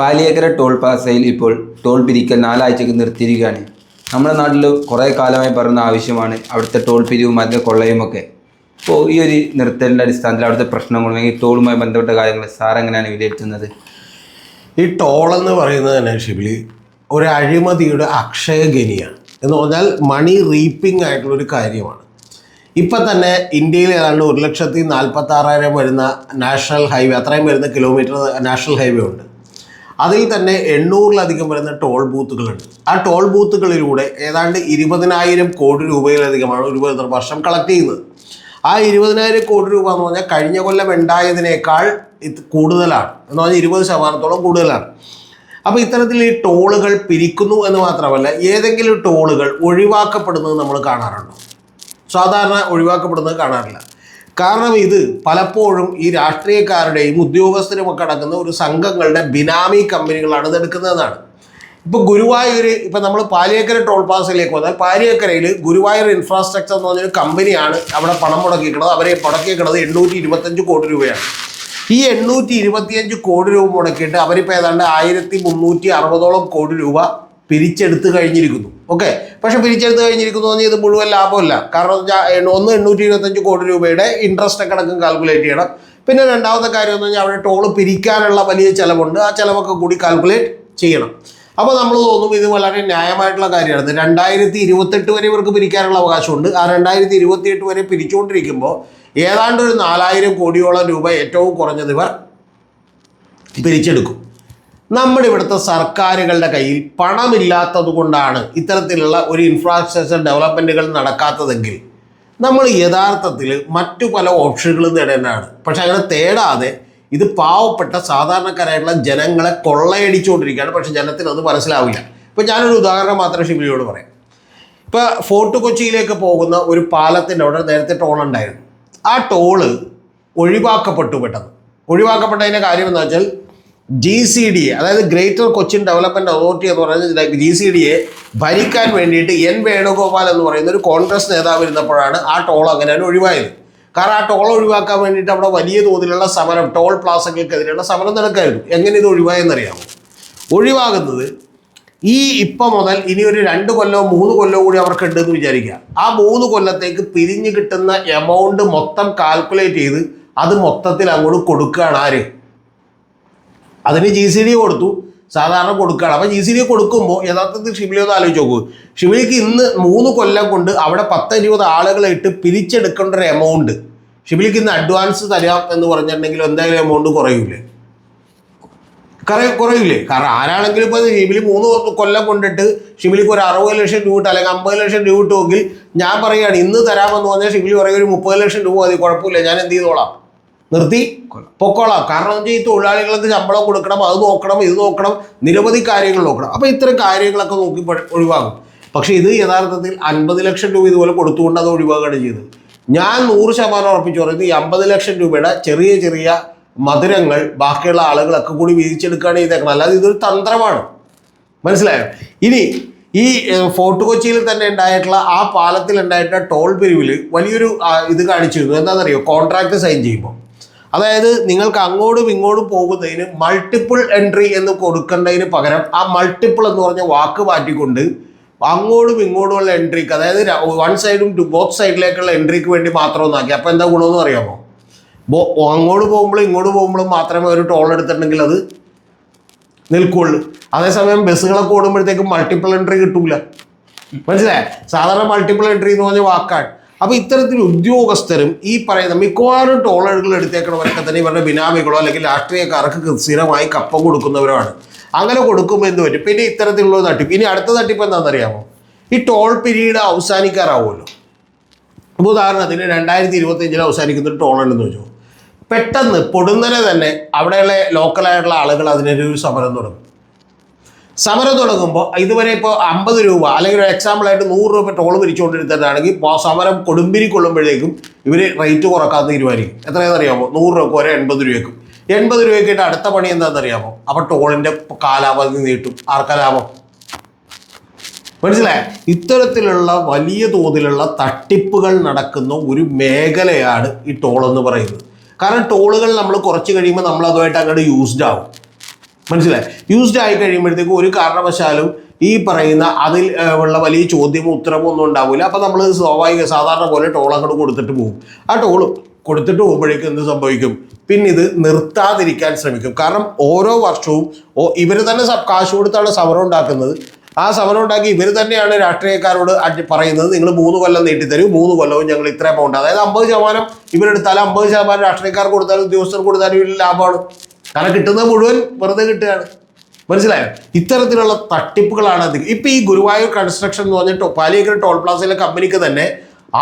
Paliyekkara toll പ്ലാസയിൽ ഇപ്പോൾ toll പിരിക്കൽ നാലാഴ്ചക്ക് നിർത്തിയിരിക്കുകയാണ്. നമ്മുടെ നാട്ടിൽ കുറേ കാലമായി പറയുന്ന ആവശ്യമാണ് അവിടുത്തെ ടോൾ പിരിവും അതിന്റെ കൊള്ളയുമൊക്കെ. അപ്പോൾ ഈ ഒരു നിർത്തലിന്റെ അടിസ്ഥാനത്തിൽ അവിടുത്തെ പ്രശ്നങ്ങളും അല്ലെങ്കിൽ ടോളുമായി ബന്ധപ്പെട്ട കാര്യങ്ങൾ സാർ എങ്ങനെയാണ് വിലയിരുത്തുന്നത്? ഈ ടോൾ എന്ന് പറയുന്നത് തന്നെ ഷിബിലി ഒരു അഴിമതിയുടെ അക്ഷയഗനിയാണ് എന്ന് പറഞ്ഞാൽ മണി റീപ്പിംഗ് ആയിട്ടുള്ള ഒരു കാര്യമാണ്. ഇപ്പം തന്നെ ഇന്ത്യയിൽ ഏതാണ്ട് ഒരു ലക്ഷത്തി നാൽപ്പത്തി ആറായിരം വരുന്ന നാഷണൽ ഹൈവേ അത്രയും വരുന്ന കിലോമീറ്റർ നാഷണൽ ഹൈവേ ഉണ്ട്. അതിൽ തന്നെ എണ്ണൂറിലധികം വരുന്ന ടോൾ ബൂത്തുകളുണ്ട് ആ ടോൾ ബൂത്തുകളിലൂടെ ഏതാണ്ട് ഇരുപതിനായിരം കോടി രൂപയിലധികമാണ് ഒരു വർഷം കളക്ട് ചെയ്യുന്നത്. ആ ഇരുപതിനായിരം കോടി രൂപ എന്ന് പറഞ്ഞാൽ കഴിഞ്ഞ കൊല്ലം ഉണ്ടായതിനേക്കാൾ ഇത് കൂടുതലാണ്. എന്ന് പറഞ്ഞാൽ ഇരുപത് ശതമാനത്തോളം കൂടുതലാണ്. അപ്പോൾ ഇത്തരത്തിൽ ഈ ടോളുകൾ പിരിക്കുന്നു എന്ന് മാത്രമല്ല ഏതെങ്കിലും ടോളുകൾ ഒഴിവാക്കപ്പെടുന്നത് നമ്മൾ കാണാറുണ്ടോ? സാധാരണ ഒഴിവാക്കപ്പെടുന്നത് കാണാറില്ല. കാരണം ഇത് പലപ്പോഴും ഈ രാഷ്ട്രീയക്കാരുടെയും ഉദ്യോഗസ്ഥരുമൊക്കെ അടങ്ങുന്ന ഒരു സംഘങ്ങളുടെ ബിനാമി കമ്പനികളാണ് ഇതെടുക്കുന്നതെന്നാണ്. ഇപ്പോൾ ഗുരുവായൂർ ഇപ്പം നമ്മൾ പാലിയേക്കര ടോൾ പാസിലേക്ക് വന്നാൽ പാലിയേക്കരയിൽ ഗുരുവായൂർ ഇൻഫ്രാസ്ട്രക്ചർ എന്ന് പറഞ്ഞൊരു കമ്പനിയാണ് അവിടെ പണം മുടക്കിയിട്ടുള്ളത്. അവരെ മുടക്കിയിരിക്കുന്നത് എണ്ണൂറ്റി ഇരുപത്തഞ്ച് കോടി രൂപയാണ്. ഈ എണ്ണൂറ്റി ഇരുപത്തിയഞ്ച് കോടി രൂപ മുടക്കിയിട്ട് അവരിപ്പോൾ ഏതാണ്ട് ആയിരത്തി മുന്നൂറ്റി അറുപതോളം കോടി രൂപ പിരിച്ചെടുത്ത് കഴിഞ്ഞിരിക്കുന്നു. ഓക്കെ പക്ഷെ പിരിച്ചെടുത്ത് കഴിഞ്ഞിരിക്കുന്നു എന്ന് ഇത് മുഴുവൻ ലാഭമല്ല. കാരണം ഒന്ന് എണ്ണൂറ്റി ഇരുപത്തഞ്ച് കോടി രൂപയുടെ ഇൻട്രസ്റ്റ് കണക്കും കാൽക്കുലേറ്റ് ചെയ്യണം. പിന്നെ രണ്ടാമത്തെ കാര്യം എന്ന് പറഞ്ഞാൽ അവിടെ ടോൾ പിരിക്കാനുള്ള വലിയ ചിലവുണ്ട്. ആ ചിലവൊക്കെ കൂടി കാൽക്കുലേറ്റ് ചെയ്യണം. അപ്പോൾ നമ്മൾ തോന്നും ഇത് വളരെ ന്യായമായിട്ടുള്ള കാര്യമാണ്. രണ്ടായിരത്തി ഇരുപത്തെട്ട് വരെ ഇവർക്ക് പിരിക്കാനുള്ള അവകാശമുണ്ട്. ആ രണ്ടായിരത്തി ഇരുപത്തിയെട്ട് വരെ പിരിച്ചുകൊണ്ടിരിക്കുമ്പോൾ ഏതാണ്ട് ഒരു നാലായിരം കോടിയോളം രൂപ ഏറ്റവും കുറഞ്ഞത് ഇവർ പിരിച്ചെടുക്കും. നമ്മുടെ ഇവിടുത്തെ സർക്കാരുകളുടെ കയ്യിൽ പണമില്ലാത്തത് കൊണ്ടാണ് ഇത്തരത്തിലുള്ള ഒരു ഇൻഫ്രാസ്ട്രക്ചർ ഡെവലപ്മെന്റുകൾ നടക്കാത്തതെങ്കിൽ നമ്മൾ യഥാർത്ഥത്തിൽ മറ്റു പല ഓപ്ഷനുകളും തേടേണ്ടതാണ് പക്ഷെ അങ്ങനെ തേടാതെ ഇത് പാവപ്പെട്ട സാധാരണക്കാരായിട്ടുള്ള ജനങ്ങളെ കൊള്ളയടിച്ചുകൊണ്ടിരിക്കുകയാണ്. പക്ഷെ ജനത്തിന് അത് മനസ്സിലാവില്ല. ഇപ്പോൾ ഞാനൊരു ഉദാഹരണം മാത്രം ഷിബിലിയോട് പറയാം. ഇപ്പോൾ ഫോർട്ട് കൊച്ചിയിലേക്ക് പോകുന്ന ഒരു പാലത്തിന്റെ അവിടെ നേരത്തെ ടോൾ ഉണ്ടായിരുന്നു. ആ ടോൾ ഒഴിവാക്കപ്പെട്ടു പെട്ടെന്ന്. ഒഴിവാക്കപ്പെട്ടതിന്റെ കാര്യം എന്താ വെച്ചാൽ ജി സി ഡി എ അതായത് ഗ്രേറ്റർ കൊച്ചിൻ ഡെവലപ്മെന്റ് അതോറിറ്റി എന്ന് പറയുന്നത് ജി സി ഡി എ ഭരിക്കാൻ വേണ്ടിയിട്ട് എൻ വേണുഗോപാൽ എന്ന് പറയുന്ന ഒരു കോൺഗ്രസ് നേതാവ് ഇരുന്നപ്പോഴാണ് ആ ടോൾ അങ്ങനെയാണ് ഒഴിവായത്. കാരണം ആ ടോൾ ഒഴിവാക്കാൻ വേണ്ടിയിട്ട് അവിടെ വലിയ തോതിലുള്ള സമരം ടോൾ പ്ലാസകൾക്കെതിരെയുള്ള സമരം നടക്കായിരുന്നു. എങ്ങനെ ഇത് ഒഴിവായെന്നറിയാമോ? ഒഴിവാകുന്നത് ഈ ഇപ്പം മുതൽ ഇനി ഒരു രണ്ട് കൊല്ലമോ മൂന്ന് കൊല്ലമോ കൂടി അവർക്ക് ഉണ്ടെന്ന് വിചാരിക്കുക. ആ മൂന്ന് കൊല്ലത്തേക്ക് പിരിഞ്ഞു കിട്ടുന്ന എമൗണ്ട് മൊത്തം കാൽക്കുലേറ്റ് ചെയ്ത് അത് മൊത്തത്തിൽ അങ്ങോട്ട് കൊടുക്കുകയാണ് ആര്? അതിന് ജി സി ഡി കൊടുത്തു. സാധാരണ കൊടുക്കുകയാണ് അപ്പോൾ ജി സി ഡി കൊടുക്കുമ്പോൾ യഥാർത്ഥത്തിൽ ഷിബിലി ഒന്ന് ആലോചിച്ച് നോക്കൂ. ഷിബിലിക്ക് ഇന്ന് മൂന്ന് കൊല്ലം കൊണ്ട് അവിടെ പത്ത് ഇരുപത് ആളുകളെ ഇട്ട് പിരിച്ചെടുക്കേണ്ട ഒരു എമൗണ്ട് ഷിബിലിക്ക് ഇന്ന് അഡ്വാൻസ് തരാം എന്ന് പറഞ്ഞിട്ടുണ്ടെങ്കിൽ എന്തായാലും എമൗണ്ട് കുറയൂലേ? കറ കുറയില്ലേ കാരണം ആരാണെങ്കിലും ഇപ്പോൾ ഷിബിലി മൂന്ന് കൊല്ലം കൊണ്ടിട്ട് ഷിബിലിക്ക് ഒരു അറുപത് ലക്ഷം രൂപ കിട്ടും അല്ലെങ്കിൽ അമ്പത് ലക്ഷം രൂപ കിട്ടുമെങ്കിൽ ഞാൻ പറയുകയാണ് ഇന്ന് തരാമെന്ന് പറഞ്ഞാൽ ഷിബിലി പറയുക ഒരു മുപ്പത് ലക്ഷം രൂപ മതി കുഴപ്പമില്ല ഞാൻ എന്ത് ചെയ്തോളാം? നിർത്തി. പൊക്കോളാം. കാരണം വെച്ചാൽ ഈ തൊഴിലാളികൾക്ക് ശമ്പളം കൊടുക്കണം അത് നോക്കണം ഇത് നോക്കണം നിരവധി കാര്യങ്ങൾ നോക്കണം. അപ്പോൾ ഇത്തരം കാര്യങ്ങളൊക്കെ നോക്കി ഒഴിവാകും പക്ഷേ ഇത് യഥാർത്ഥത്തിൽ അൻപത് ലക്ഷം രൂപ ഇതുപോലെ കൊടുത്തുകൊണ്ട് അത് ഒഴിവാക്കുകയാണ് ചെയ്തത്. ഞാൻ നൂറ് ശതമാനം ഉറപ്പിച്ചു പറയുന്നത് ഈ അമ്പത് ലക്ഷം രൂപയുടെ ചെറിയ ചെറിയ മധുരങ്ങൾ ബാക്കിയുള്ള ആളുകളൊക്കെ കൂടി വീതിച്ചെടുക്കുകയാണ് ചെയ്തേക്കണം അല്ലാതെ ഇതൊരു തന്ത്രമാണ്. മനസ്സിലായോ? ഇനി ഈ ഫോർട്ട് കൊച്ചിയിൽ തന്നെ ഉണ്ടായിട്ടുള്ള ആ പാലത്തിൽ ഉണ്ടായിട്ടുള്ള ടോൾ പിരിവിൽ വലിയൊരു ഇത് കാണിച്ചിരുന്നു. എന്താണെന്നറിയോ? കോൺട്രാക്ട് സൈൻ ചെയ്യുമ്പോൾ. അതായത് നിങ്ങൾക്ക് അങ്ങോട്ടും ഇങ്ങോട്ടും പോകുന്നതിന് മൾട്ടിപ്പിൾ എൻട്രി എന്ന് കൊടുക്കേണ്ടതിന് പകരം ആ മൾട്ടിപ്പിൾ എന്ന് പറഞ്ഞ വാക്ക് മാറ്റിക്കൊണ്ട് അങ്ങോട്ടും ഇങ്ങോട്ടുമുള്ള എൻട്രിക്ക് അതായത് വൺ സൈഡും ടു ബോത്ത് സൈഡിലേക്കുള്ള എൻട്രിക്ക് വേണ്ടി മാത്രം ഒന്നാക്കി. അപ്പോൾ എന്താ ഗുണമെന്ന് അറിയാമോ? അങ്ങോട്ട് പോകുമ്പോഴും ഇങ്ങോട്ട് പോകുമ്പോഴും മാത്രമേ ഒരു ടോൾ എടുത്തിട്ടുണ്ടെങ്കിൽ അത് നിൽക്കുള്ളൂ. അതേസമയം ബസ്സുകളൊക്കെ ഓടുമ്പോഴത്തേക്കും മൾട്ടിപ്പിൾ എൻട്രി കിട്ടൂല. മനസ്സിലായ? സാധാരണ മൾട്ടിപ്പിൾ എൻട്രി എന്ന് പറഞ്ഞ വാക്കാണ്. അപ്പോൾ ഇത്തരത്തിൽ ഉദ്യോഗസ്ഥരും ഈ പറയുന്ന മിക്കവാറും ടോളുകൾ എടുത്തേക്കണവരൊക്കെ തന്നെ ഇവരുടെ ബിനാമികളോ അല്ലെങ്കിൽ രാഷ്ട്രീയക്കാർക്ക് സ്ഥിരമായി കപ്പ കൊടുക്കുന്നവരാണ്. അങ്ങനെ കൊടുക്കുമ്പോൾ എന്ത് പറ്റും? പിന്നെ ഇത്തരത്തിലുള്ള തട്ടിപ്പ്. ഇനി അടുത്ത തട്ടിപ്പ് എന്താണെന്നറിയാമോ? ഈ ടോൾ പിരീഡ് അവസാനിക്കാറാവുമല്ലോ. അപ്പോൾ ഉദാഹരണത്തിന് രണ്ടായിരത്തി ഇരുപത്തിയഞ്ചിൽ അവസാനിക്കുന്ന ടോൾ ഉണ്ടെന്ന് വെച്ചു. പെട്ടെന്ന് പൊടുന്നനെ തന്നെ അവിടെയുള്ള ലോക്കലായിട്ടുള്ള ആളുകൾ അതിനൊരു സമരം തുടങ്ങും. സമരം തുടങ്ങുമ്പോൾ ഇതുവരെ ഇപ്പോൾ അമ്പത് രൂപ അല്ലെങ്കിൽ ഒരു എക്സാമ്പിളായിട്ട് നൂറ് രൂപ ടോൾ പിരിച്ചുകൊണ്ടിരുന്നിട്ടാണെങ്കിൽ സമരം കൊടുമ്പിരി കൊള്ളുമ്പോഴേക്കും ഇവർ റേറ്റ് കുറയ്ക്കാൻ തീരുമാനിക്കും. എത്രയെന്നറിയാമോ നൂറ് രൂപ വരെ എൺപത് രൂപയ്ക്കും. എൺപത് രൂപയ്ക്കിട്ട് അടുത്ത പണി എന്താണെന്നറിയാമോ? അപ്പോൾ ടോളിന്റെ കാലാവധി നീട്ടും. ആർക്കാ ലാഭം മനസ്സിലായ? ഇത്തരത്തിലുള്ള വലിയ തോതിലുള്ള തട്ടിപ്പുകൾ നടക്കുന്ന ഒരു മേഖലയാണ് ഈ ടോൾ എന്ന് പറയുന്നത്. കാരണം ടോളുകൾ നമ്മൾ കുറച്ച് കഴിയുമ്പോൾ നമ്മൾ അതുമായിട്ട് അങ്ങോട്ട് യൂസ്ഡ് ആവും. മനസ്സിലായി? യൂസ്ഡ് ആയി കഴിയുമ്പോഴത്തേക്കും ഒരു കാരണവശാലും ഈ പറയുന്ന അതിൽ ഉള്ള വലിയ ചോദ്യമോ ഉത്തരമോ ഒന്നും ഉണ്ടാവില്ല അപ്പം നമ്മൾ സ്വാഭാവിക സാധാരണ പോലെ ടോൾ അങ്ങോട്ട് കൊടുത്തിട്ട് പോകും. ആ ടോൾ കൊടുത്തിട്ട് പോകുമ്പോഴേക്കും എന്ത് സംഭവിക്കും? പിന്നെ ഇത് നിർത്താതിരിക്കാൻ ശ്രമിക്കും. കാരണം ഓരോ വർഷവും ഇവർ തന്നെ കാശ് കൊടുത്താണ് സമരം ഉണ്ടാക്കുന്നത്. ആ സമരം ഉണ്ടാക്കി ഇവർ തന്നെയാണ് രാഷ്ട്രീയക്കാരോട് പറയുന്നത്. നിങ്ങൾ മൂന്ന് കൊല്ലം നീട്ടിത്തരും മൂന്ന് കൊല്ലവും ഞങ്ങൾ ഇത്ര എമൗണ്ട് അതായത് അമ്പത് ശതമാനം ഇവരെടുത്താലും അമ്പത് ശതമാനം രാഷ്ട്രീയക്കാർ കൊടുത്താലും ഉദ്യോഗസ്ഥർ കൊടുത്താലും ലാഭമാണ്. കാരണം കിട്ടുന്നത് മുഴുവൻ വെറുതെ കിട്ടുകയാണ്. മനസ്സിലായോ? ഇത്തരത്തിലുള്ള തട്ടിപ്പുകളാണ് ഇപ്പം ഈ ഗുരുവായൂർ കൺസ്ട്രക്ഷൻ എന്ന് പറഞ്ഞിട്ട് പാലിയേക്കര ടോൾ പ്ലാസയിലെ കമ്പനിക്ക് തന്നെ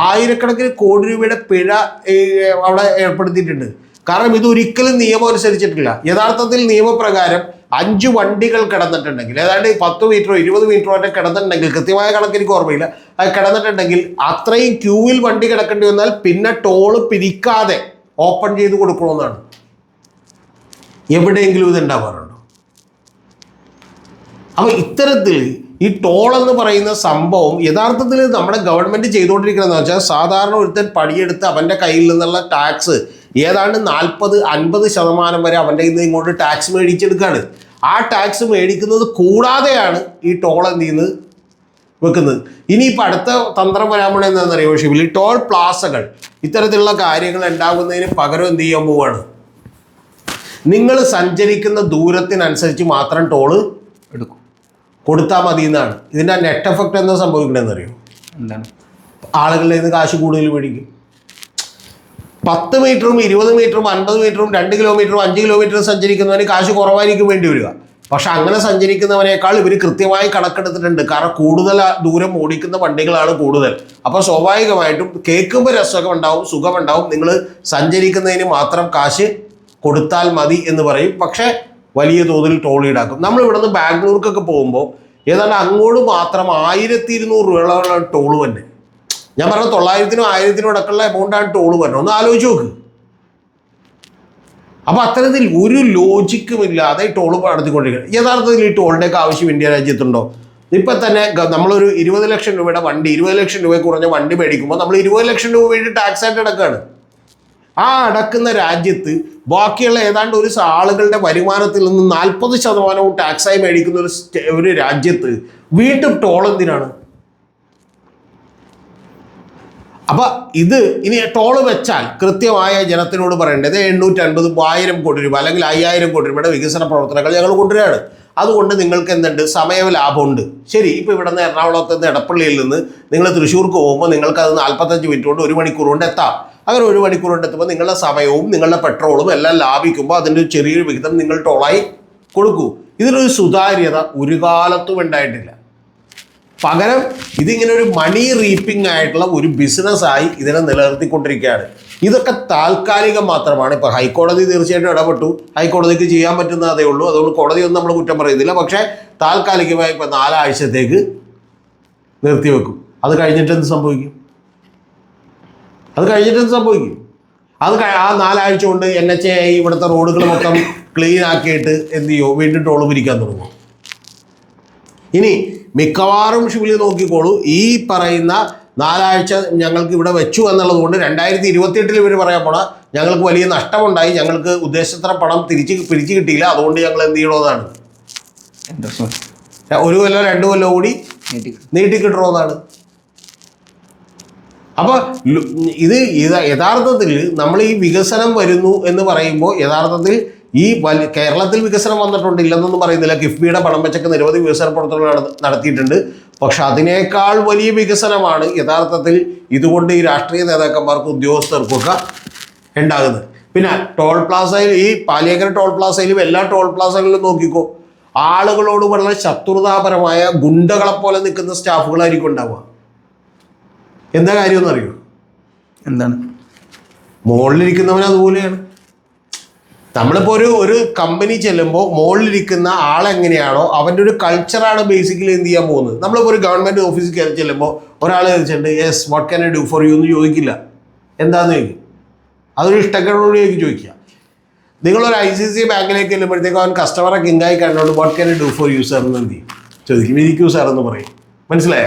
ആയിരക്കണക്കിന് കോടി രൂപയുടെ പിഴ അവിടെ ഏർപ്പെടുത്തിയിട്ടുണ്ട്. കാരണം ഇത് ഒരിക്കലും നിയമം അനുസരിച്ചിട്ടില്ല യഥാർത്ഥത്തിൽ നിയമപ്രകാരം അഞ്ച് വണ്ടികൾ കിടന്നിട്ടുണ്ടെങ്കിൽ ഏതാണ്ട് പത്ത് മീറ്ററോ ഇരുപത് മീറ്ററോ ഒക്കെ കിടന്നിട്ടുണ്ടെങ്കിൽ കൃത്യമായ കണക്ക് ഓർമ്മയില്ല അത് കിടന്നിട്ടുണ്ടെങ്കിൽ അത്രയും ക്യൂവിൽ വണ്ടി കിടക്കേണ്ടി വന്നാൽ പിന്നെ ടോൾ പിരിക്കാതെ ഓപ്പൺ ചെയ്ത് കൊടുക്കണമെന്നാണ്. എവിടെയെങ്കിലും ഇത് ഉണ്ടാവാറുണ്ടോ അപ്പോൾ ഇത്തരത്തിൽ ഈ ടോൾ എന്ന് പറയുന്ന സംഭവം യഥാർത്ഥത്തിൽ നമ്മുടെ ഗവൺമെന്റ് ചെയ്തുകൊണ്ടിരിക്കുന്നതെന്ന് വെച്ചാൽ സാധാരണ ഒരുത്തൻ പണിയെടുത്ത് അവന്റെ കയ്യിൽ നിന്നുള്ള ടാക്സ് ഏതാണ്ട് നാൽപ്പത് അൻപത് ശതമാനം വരെ അവന്റെ നിന്ന് ഇങ്ങോട്ട് ടാക്സ് മേടിച്ചെടുക്കുകയാണ് ആ ടാക്സ് മേടിക്കുന്നത് കൂടാതെയാണ് ഈ ടോൾ എന്ത് ചെയ്യുന്നത്? വെക്കുന്നത്. ഇനിയിപ്പോൾ അടുത്ത തന്ത്രം വരാൻ പോണ എന്താണെന്നറിയോ ഷിബിലി ടോൾ പ്ലാസകൾ ഇത്തരത്തിലുള്ള കാര്യങ്ങൾ ഉണ്ടാകുന്നതിന് പകരം എന്ത് ചെയ്യാൻ പോവാണ്? നിങ്ങൾ സഞ്ചരിക്കുന്ന ദൂരത്തിനനുസരിച്ച് മാത്രം ടോൾ എടുക്കും. കൊടുത്താൽ മതി എന്നാണ് ഇതിന്റെ നെറ്റ് എഫക്റ്റ് എന്താ സംഭവിക്കണമെന്ന് അറിയോ? എന്താണ്? ആളുകളിൽ നിന്ന് കാശ് കൂടുതൽ മേടിക്കും. പത്ത് മീറ്ററും ഇരുപത് മീറ്ററും അൻപത് മീറ്ററും രണ്ട് കിലോമീറ്ററും അഞ്ച് കിലോമീറ്ററും സഞ്ചരിക്കുന്നവന് കാശ് കുറവായിരിക്കും വേണ്ടി വരിക. പക്ഷെ അങ്ങനെ സഞ്ചരിക്കുന്നവനേക്കാൾ ഇവർ കൃത്യമായി കണക്കെടുത്തിട്ടുണ്ട്. കാരണം കൂടുതൽ ദൂരം ഓടിക്കുന്ന വണ്ടികളാണ് കൂടുതൽ. അപ്പോൾ സ്വാഭാവികമായിട്ടും കേൾക്കുമ്പോൾ രസമൊക്കെ ഉണ്ടാവും സുഖമുണ്ടാവും നിങ്ങൾ സഞ്ചരിക്കുന്നതിന് മാത്രം കാശ് കൊടുത്താൽ മതി എന്ന് പറയും. പക്ഷേ വലിയ തോതിൽ ടോൾ ഈടാക്കും. നമ്മൾ ഇവിടെ നിന്ന് ബാംഗ്ലൂർക്കൊക്കെ പോകുമ്പോൾ ഏതാണ്ട് അങ്ങോട്ട് മാത്രം ആയിരത്തി ഇരുന്നൂറ് രൂപയുള്ള ടോൾ തന്നെ ഞാൻ പറഞ്ഞ തൊള്ളായിരത്തിനും ആയിരത്തിനും അടക്കമുള്ള എമൗണ്ടാണ് ടോൾ വരുന്നത് ഒന്ന് ആലോചിച്ച് നോക്ക്. അപ്പൊ അത്തരത്തിൽ ഒരു ലോജിക്കും ഇല്ലാതെ ടോൾ നടത്തിക്കൊണ്ടിരിക്കുന്നത് യഥാർത്ഥത്തിൽ ഈ ടോളിന്റെയൊക്കെ ആവശ്യം ഇന്ത്യ രാജ്യത്തുണ്ടോ? ഇപ്പൊ തന്നെ നമ്മളൊരു ഇരുപത് ലക്ഷം രൂപയുടെ വണ്ടി ഇരുപത് ലക്ഷം രൂപ കുറഞ്ഞ വണ്ടി മേടിക്കുമ്പോൾ നമ്മൾ ഇരുപത് ലക്ഷം രൂപ വേണ്ടി ടാക്സ് ആയിട്ട് അടക്കാണ്. ആ അടക്കുന്ന രാജ്യത്ത് ബാക്കിയുള്ള ഏതാണ്ട് ഒരു ആളുകളുടെ വരുമാനത്തിൽ നിന്ന് നാൽപ്പത് ശതമാനവും ടാക്സായി മേടിക്കുന്ന ഒരു ഒരു രാജ്യത്ത് വീണ്ടും ടോൾ എന്തിനാണ്? അപ്പൊ ഇത് ഇനി ടോൾ വെച്ചാൽ കൃത്യമായ ജനത്തിനോട് പറയേണ്ടത് എണ്ണൂറ്റി അൻപത് ആയിരം കോടി രൂപ അല്ലെങ്കിൽ അയ്യായിരം കോടി രൂപയുടെ വികസന പ്രവർത്തനങ്ങൾ ഞങ്ങൾ കൊണ്ടുവരികയാണ്. അതുകൊണ്ട് നിങ്ങൾക്ക് എന്തുണ്ട്? സമയ ലാഭമുണ്ട്. ശരി ഇപ്പോൾ ഇവിടെ നിന്ന് എറണാകുളത്ത് നിന്ന് എടപ്പള്ളിയിൽ നിന്ന് നിങ്ങൾ തൃശ്ശൂർക്ക് പോകുമ്പോൾ നിങ്ങൾക്ക് അത് നാൽപ്പത്തഞ്ച് മിനിറ്റ് കൊണ്ട് ഒരു മണിക്കൂർ കൊണ്ട് എത്താം. അങ്ങനെ ഒരു മണിക്കൂർ കൊണ്ട് എത്തുമ്പോൾ നിങ്ങളുടെ സമയവും നിങ്ങളുടെ പെട്രോളും എല്ലാം ലാഭിക്കുമ്പോൾ അതിന്റെ ചെറിയൊരു വിഹിതം നിങ്ങൾ ടോളായി കൊടുക്കൂ. ഇതിനൊരു സുതാര്യത ഒരു കാലത്തും ഉണ്ടായിട്ടില്ല. പകരം ഇതിങ്ങനെ ഒരു മണി റീപ്പിംഗ് ആയിട്ടുള്ള ഒരു ബിസിനസ്സായി ഇതിനെ നിലനിർത്തിക്കൊണ്ടിരിക്കുകയാണ്. ഇതൊക്കെ താൽക്കാലികം മാത്രമാണ്. ഇപ്പോൾ ഹൈക്കോടതി തീർച്ചയായിട്ടും ഇടപെട്ടു. ഹൈക്കോടതിക്ക് ചെയ്യാൻ പറ്റുന്ന അതേ ഉള്ളൂ. അതുകൊണ്ട് കോടതിയൊന്നും നമ്മൾ കുറ്റം പറയുന്നില്ല. പക്ഷേ താൽക്കാലികമായി ഇപ്പോൾ നാലാഴ്ചത്തേക്ക് നിർത്തിവെക്കും. അത് കഴിഞ്ഞിട്ട് എന്ത് സംഭവിക്കും? അത് കഴിഞ്ഞിട്ട് എന്ത് സംഭവിക്കും? അത് ആ നാലാഴ്ച കൊണ്ട് എൻ എച്ച് ഐ ഇവിടുത്തെ റോഡുകൾ മൊത്തം ക്ലീൻ ആക്കിയിട്ട് എന്ത് ചെയ്യുമോ വീണ്ടും ടോൾ പിരിക്കാൻ തുടങ്ങും. ഇനി മിക്കവാറും ഷിബിലി നോക്കിക്കോളൂ. ഈ പറയുന്ന നാലാഴ്ച ഞങ്ങൾക്ക് ഇവിടെ വെച്ചു എന്നുള്ളത് കൊണ്ട് രണ്ടായിരത്തി ഇരുപത്തിയെട്ടിൽ ഇവർ പറയാൻ പോണ ഞങ്ങൾക്ക് വലിയ നഷ്ടമുണ്ടായി. ഞങ്ങൾക്ക് ഉദ്ദേശത്ര പണം തിരിച്ച് പിരിച്ചു കിട്ടിയില്ല. അതുകൊണ്ട് ഞങ്ങൾ എന്ത് ചെയ്യണമെന്നാണ് ഒരു കൊല്ലം രണ്ട് കൊല്ലം കൂടി നീട്ടി നീട്ടിക്കിട്ടണമെന്നാണ് അപ്പൊ ഇത് ഇത് യഥാർത്ഥത്തിൽ നമ്മൾ ഈ വികസനം വരുന്നു എന്ന് പറയുമ്പോൾ യഥാർത്ഥത്തിൽ ഈ വലിയ കേരളത്തിൽ വികസനം വന്നിട്ടുണ്ട് ഇല്ലെന്നൊന്നും പറയുന്നില്ല. കിഫ്ബിയുടെ പണം വെച്ചൊക്കെ നിരവധി വികസന പ്രവർത്തനങ്ങൾ നടത്തിയിട്ടുണ്ട്. പക്ഷെ അതിനേക്കാൾ വലിയ വികസനമാണ് യഥാർത്ഥത്തിൽ ഇതുകൊണ്ട് ഈ രാഷ്ട്രീയ നേതാക്കന്മാർക്കും ഉദ്യോഗസ്ഥർക്കൊക്കെ ഉണ്ടാകുന്നത്. പിന്നെ ടോൾ പ്ലാസയിൽ ഈ പാലിയേക്കര ടോൾ പ്ലാസയിലും എല്ലാ ടോൾ പ്ലാസകളിലും നോക്കിക്കോ ആളുകളോട് വളരെ ശത്രുതാപരമായ ഗുണ്ടകളെ പോലെ നിൽക്കുന്ന സ്റ്റാഫുകളായിരിക്കും ഉണ്ടാവുക. എന്താ കാര്യമെന്നറിയോ എന്താണ്? മുകളിലിരിക്കുന്നവൻ അതുപോലെയാണ്. നമ്മളിപ്പോൾ ഒരു ഒരു കമ്പനി ചെല്ലുമ്പോൾ മുകളിലിരിക്കുന്ന ആളെങ്ങനെയാണോ അവന്റെ ഒരു കൾച്ചറാണ് ബേസിക്കലി എന്ത് ചെയ്യാൻ പോകുന്നത്? നമ്മളിപ്പോൾ ഒരു ഗവൺമെന്റ് ഓഫീസിൽ കയറി ചെല്ലുമ്പോൾ ഒരാൾ ചോദിച്ചിട്ടുണ്ട് yes what can I do for you എന്ന് ചോദിക്കില്ല. എന്താന്ന് ചോദിക്കും? അതൊരു ഇഷ്ടക്കേടോടെയായിരിക്കും ചോദിക്കുക. നിങ്ങളൊരു ഐ സി സി ബാങ്കിലേക്ക് ചെല്ലുമ്പോഴത്തേക്കും അവൻ കസ്റ്റമറെ കിങ്കായി കണ്ടോണ്ട് what can I do for you sir എന്ന് എന്ത് ചെയ്യും? ചോദിക്കും ഇരിക്കൂ സാർ എന്ന് പറയും. മനസ്സിലായ?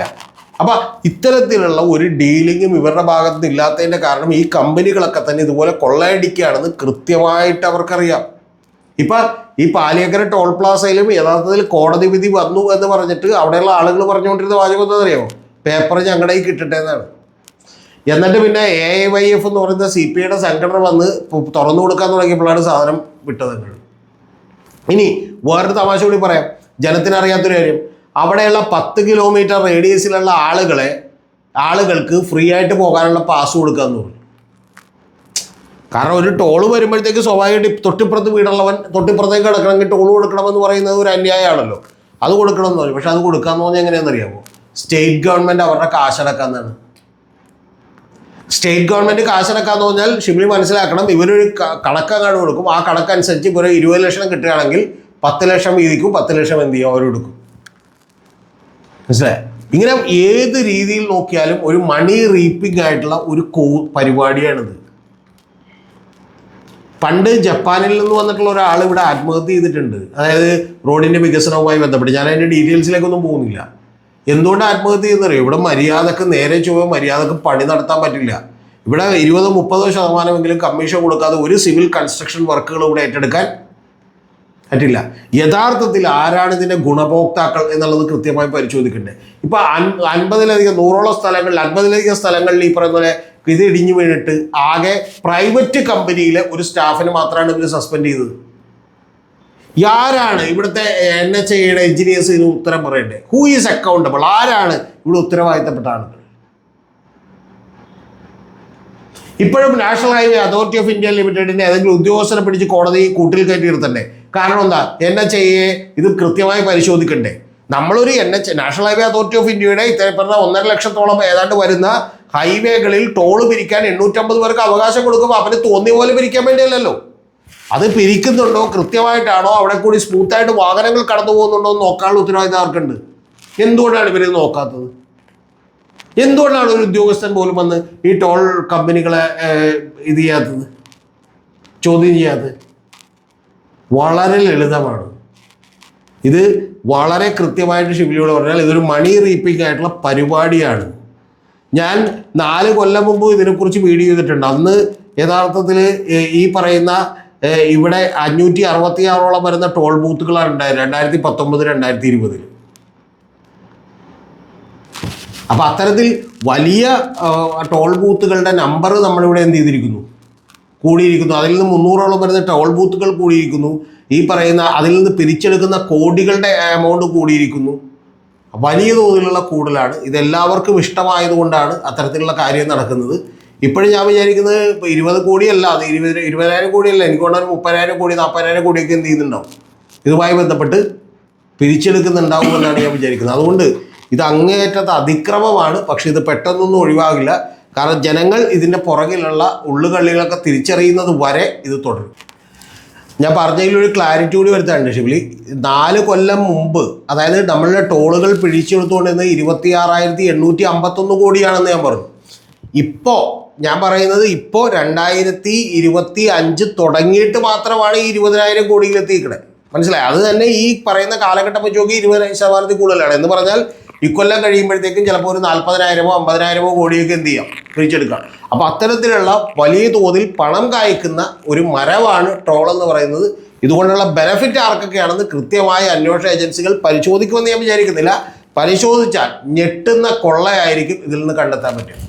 അപ്പൊ ഇത്തരത്തിലുള്ള ഒരു ഡീലിങ്ങും ഇവരുടെ ഭാഗത്ത് ഇല്ലാത്തതിന്റെ കാരണം ഈ കമ്പനികളൊക്കെ തന്നെ ഇതുപോലെ കൊള്ളയടിക്കുകയാണെന്ന് കൃത്യമായിട്ട് അവർക്കറിയാം. ഇപ്പം ഈ പാലിയക്കര ടോൾ പ്ലാസയിലും യഥാർത്ഥത്തിൽ കോടതി വിധി വന്നു എന്ന് പറഞ്ഞിട്ട് അവിടെയുള്ള ആളുകൾ പറഞ്ഞുകൊണ്ടിരുന്ന വാചകം അറിയാമോ? പേപ്പർ ഞങ്ങളുടെ കയ്യിൽ കിട്ടട്ടെ എന്നാണ് എന്നിട്ട് പിന്നെ എ ഐ വൈ എഫ് എന്ന് പറയുന്ന സി പി ഐയുടെ സംഘടന വന്ന് തുറന്നു കൊടുക്കാൻ തുടങ്ങിയപ്പോഴാണ് സാധനം വിട്ടത്. ഇനി വേറൊരു തമാശ കൂടി പറയാം. ജനത്തിനറിയാത്തൊരു കാര്യം. അവിടെയുള്ള പത്ത് കിലോമീറ്റർ റേഡിയസിലുള്ള ആളുകളെ ആളുകൾക്ക് ഫ്രീ ആയിട്ട് പോകാനുള്ള പാസ് കൊടുക്കുക എന്ന് പറഞ്ഞു. കാരണം ഒരു ടോൾ വരുമ്പോഴത്തേക്ക് സ്വാഭാവികമായിട്ട് തൊട്ടിപ്പുറത്ത് വീടുള്ളവൻ തൊട്ടിപ്പുറത്തേക്ക് കിടക്കണമെങ്കിൽ ടോൾ കൊടുക്കണമെന്ന് പറയുന്നത് ഒരു അന്യായമാണല്ലോ. അത് കൊടുക്കണമെന്ന് പറഞ്ഞു. പക്ഷെ അത് കൊടുക്കാന്ന് പറഞ്ഞാൽ എങ്ങനെയാണെന്ന് അറിയാമോ സ്റ്റേറ്റ് ഗവൺമെന്റ് അവരുടെ കാശടക്കാന്നാണ് സ്റ്റേറ്റ് ഗവൺമെന്റ് കാശടക്കാന്ന് പറഞ്ഞാൽ ഷിബിലി മനസ്സിലാക്കണം ഇവരൊരു കണക്കങ്ങാട് കൊടുക്കും. ആ കണക്കനുസരിച്ച് ഇവർ ഇരുപത് ലക്ഷം കിട്ടുകയാണെങ്കിൽ പത്ത് ലക്ഷം വീതിക്കും പത്ത് ലക്ഷം എന്ത് ചെയ്യും? അവർ കൊടുക്കും. മനസ്സിലായി? ഇങ്ങനെ ഏത് രീതിയിൽ നോക്കിയാലും ഒരു മണി റീപ്പിംഗ് ആയിട്ടുള്ള ഒരു കോ പരിപാടിയാണിത്. പണ്ട് ജപ്പാനിൽ നിന്ന് വന്നിട്ടുള്ള ഒരാൾ ഇവിടെ ആത്മഹത്യ ചെയ്തിട്ടുണ്ട്. അതായത് റോഡിന്റെ വികസനവുമായി ബന്ധപ്പെട്ട്. ഞാൻ അതിന്റെ ഡീറ്റെയിൽസിലേക്കൊന്നും പോകുന്നില്ല. എന്തുകൊണ്ട് ആത്മഹത്യ ചെയ്യുന്നറിയോ? ഇവിടെ മര്യാദയ്ക്ക് നേരെ ചൊവ്വ മര്യാദയ്ക്ക് പണി നടത്താൻ പറ്റില്ല. ഇവിടെ ഇരുപതോ മുപ്പതോ ശതമാനമെങ്കിലും കമ്മീഷൻ കൊടുക്കാതെ ഒരു സിവിൽ കൺസ്ട്രക്ഷൻ വർക്കുകൾ ഇവിടെ ഏറ്റെടുക്കാൻ പറ്റില്ല. യഥാർത്ഥത്തിൽ ആരാണ് ഇതിന്റെ ഗുണഭോക്താക്കൾ എന്നുള്ളത് കൃത്യമായി പരിശോധിക്കേണ്ടത് ഇപ്പോൾ അൻ- അൻപതിലധികം നൂറോളം സ്ഥലങ്ങളിൽ അൻപതിലധികം സ്ഥലങ്ങളിൽ ഈ പറയുന്ന പോലെ ഇത് ഇടിഞ്ഞു വീണിട്ട് ആകെ പ്രൈവറ്റ് കമ്പനിയിലെ ഒരു സ്റ്റാഫിന് മാത്രമാണ് ഇവർ സസ്പെൻഡ് ചെയ്തത്. ആരാണ് ഇവിടുത്തെ എൻ എച്ച് ഐയുടെ എഞ്ചിനീയേഴ്സ് ഇതിന് ഉത്തരം പറയണ്ടേ? ഹൂ ഈസ് അക്കൗണ്ടബിൾ ആരാണ് ഇവിടെ ഉത്തരവാദിത്തപ്പെട്ട ആളുകൾ? ഇപ്പോഴും National Highway Authority of India ലിമിറ്റഡിന്റെ ഏതെങ്കിലും ഉദ്യോഗസ്ഥരെ പിടിച്ച് കോടതി കൂട്ടിൽ കയറ്റി കാരണം എന്താ? എൻ എച്ച് ഐയെ ഇത് കൃത്യമായി പരിശോധിക്കണ്ടേ. നമ്മളൊരു N H National Highway Authority of ഇന്ത്യയുടെ പറഞ്ഞ ഒന്നര ലക്ഷത്തോളം ഏതാണ്ട് വരുന്ന ഹൈവേകളിൽ ടോൾ പിരിക്കാൻ എണ്ണൂറ്റമ്പത് പേർക്ക് അവകാശം കൊടുക്കുമ്പോൾ അവന് തോന്നിയ പോലെ പിരിക്കാൻ വേണ്ടിയല്ലല്ലോ. അത് പിരിക്കുന്നുണ്ടോ? കൃത്യമായിട്ടാണോ? അവിടെ കൂടി സ്മൂത്തായിട്ട് വാഹനങ്ങൾ കടന്നു പോകുന്നുണ്ടോ എന്ന് നോക്കാനുള്ള ഉത്തരവാദിത്തം ആർക്കുണ്ട്? എന്തുകൊണ്ടാണ് ഇവരിത് നോക്കാത്തത്? എന്തുകൊണ്ടാണ് ഒരു ഉദ്യോഗസ്ഥൻ പോലും വന്ന് ഈ ടോൾ കമ്പനികളെ ഇത് ചെയ്യാത്തത്? ചോദ്യം ചെയ്യാത്തത്? വളരെ ലളിതമാണ്. ഇത് വളരെ കൃത്യമായിട്ട് ഷിബിലിയോട് പറഞ്ഞാൽ ഇതൊരു മണി റീപ്പിംഗ് ആയിട്ടുള്ള പരിപാടിയാണ്. ഞാൻ നാല് കൊല്ലം മുമ്പ് ഇതിനെക്കുറിച്ച് വീഡിയോ ചെയ്തിട്ടുണ്ട്. അന്ന് യഥാർത്ഥത്തിൽ ഈ പറയുന്ന ഇവിടെ അഞ്ഞൂറ്റി അറുപത്തി ആറോളം വരുന്ന ടോൾ ബൂത്തുകളാണ് ഉണ്ടായത്. രണ്ടായിരത്തി പത്തൊമ്പത് രണ്ടായിരത്തി ഇരുപതിൽ അപ്പം അത്തരത്തിൽ വലിയ ടോൾ ബൂത്തുകളുടെ നമ്പർ നമ്മളിവിടെ എന്ത് ചെയ്തിരിക്കുന്നു? കൂടിയിരിക്കുന്നു. അതിൽ നിന്ന് മുന്നൂറോളം വരുന്ന ടോൾ ബൂത്തുകൾ കൂടിയിരിക്കുന്നു. ഈ പറയുന്ന അതിൽ നിന്ന് പിരിച്ചെടുക്കുന്ന കോടികളുടെ എമൗണ്ട് കൂടിയിരിക്കുന്നു. വലിയ തോതിലുള്ള കൂടുതലാണ്. ഇതെല്ലാവർക്കും ഇഷ്ടമായതുകൊണ്ടാണ് അത്തരത്തിലുള്ള കാര്യം നടക്കുന്നത്. ഇപ്പോഴും ഞാൻ വിചാരിക്കുന്നത് ഇപ്പോൾ ഇരുപത് കോടിയല്ല അത് ഇരുപത് ഇരുപതിനായിരം കോടിയല്ല. എനിക്ക് ഒരു മുപ്പതിനായിരം കോടി നാൽപ്പതിനായിരം കോടിയൊക്കെ എന്ത് ചെയ്യുന്നുണ്ടാവും? ഇതുമായി ബന്ധപ്പെട്ട് പിരിച്ചെടുക്കുന്നുണ്ടാവുമെന്നാണ് ഞാൻ വിചാരിക്കുന്നത്. അതുകൊണ്ട് ഇത് അങ്ങേയറ്റത്തെ അതിക്രമമാണ്. പക്ഷേ ഇത് പെട്ടെന്നൊന്നും ഒഴിവാകില്ല. കാരണം ജനങ്ങൾ ഇതിന്റെ പുറകിലുള്ള ഉള്ളുകളികളൊക്കെ തിരിച്ചറിയുന്നത് വരെ ഇത് തുടരും. ഞാൻ പറഞ്ഞതിൽ ഒരു ക്ലാരിറ്റി കൂടി വരുത്താനുണ്ട് ഷിബിലി നാല് കൊല്ലം മുമ്പ് അതായത് നമ്മളുടെ ടോളുകൾ പിഴിച്ചെടുത്തുകൊണ്ടിരുന്നത് ഇരുപത്തി ആറായിരത്തി എണ്ണൂറ്റി അമ്പത്തൊന്ന് കോടിയാണെന്ന് ഞാൻ പറഞ്ഞു. ഇപ്പോൾ ഞാൻ പറയുന്നത് ഇപ്പോൾ രണ്ടായിരത്തി ഇരുപത്തി അഞ്ച് തുടങ്ങിയിട്ട് മാത്രമാണ് ഈ ഇരുപതിനായിരം കോടിയിൽ എത്തിക്കണേ മനസ്സിലായി? അത് തന്നെ ഈ പറയുന്ന കാലഘട്ടം വെച്ച് നോക്കി ഇരുപതിനായിരം ശതമാനത്തിൽ കൂടുതലാണ്. എന്ന് പറഞ്ഞാൽ ഇക്കൊല്ലം കഴിയുമ്പോഴത്തേക്കും ചിലപ്പോൾ ഒരു നാൽപ്പതിനായിരമോ അമ്പതിനായിരമോ കോടിയൊക്കെ എന്ത് ചെയ്യാം? പിരിച്ചെടുക്കാം. അപ്പോൾ അത്തരത്തിലുള്ള വലിയ തോതിൽ പണം കായ്ക്കുന്ന ഒരു മരവാണ് ട്രോൾ എന്ന് പറയുന്നത്. ഇതുകൊണ്ടുള്ള ബെനഫിറ്റ് ആർക്കൊക്കെയാണെന്ന് കൃത്യമായ അന്വേഷണ ഏജൻസികൾ പരിശോധിക്കുമെന്ന് ഞാൻ വിചാരിക്കുന്നില്ല. പരിശോധിച്ചാൽ ഞെട്ടുന്ന കൊള്ളയായിരിക്കും ഇതിൽ നിന്ന് കണ്ടെത്താൻ പറ്റുക.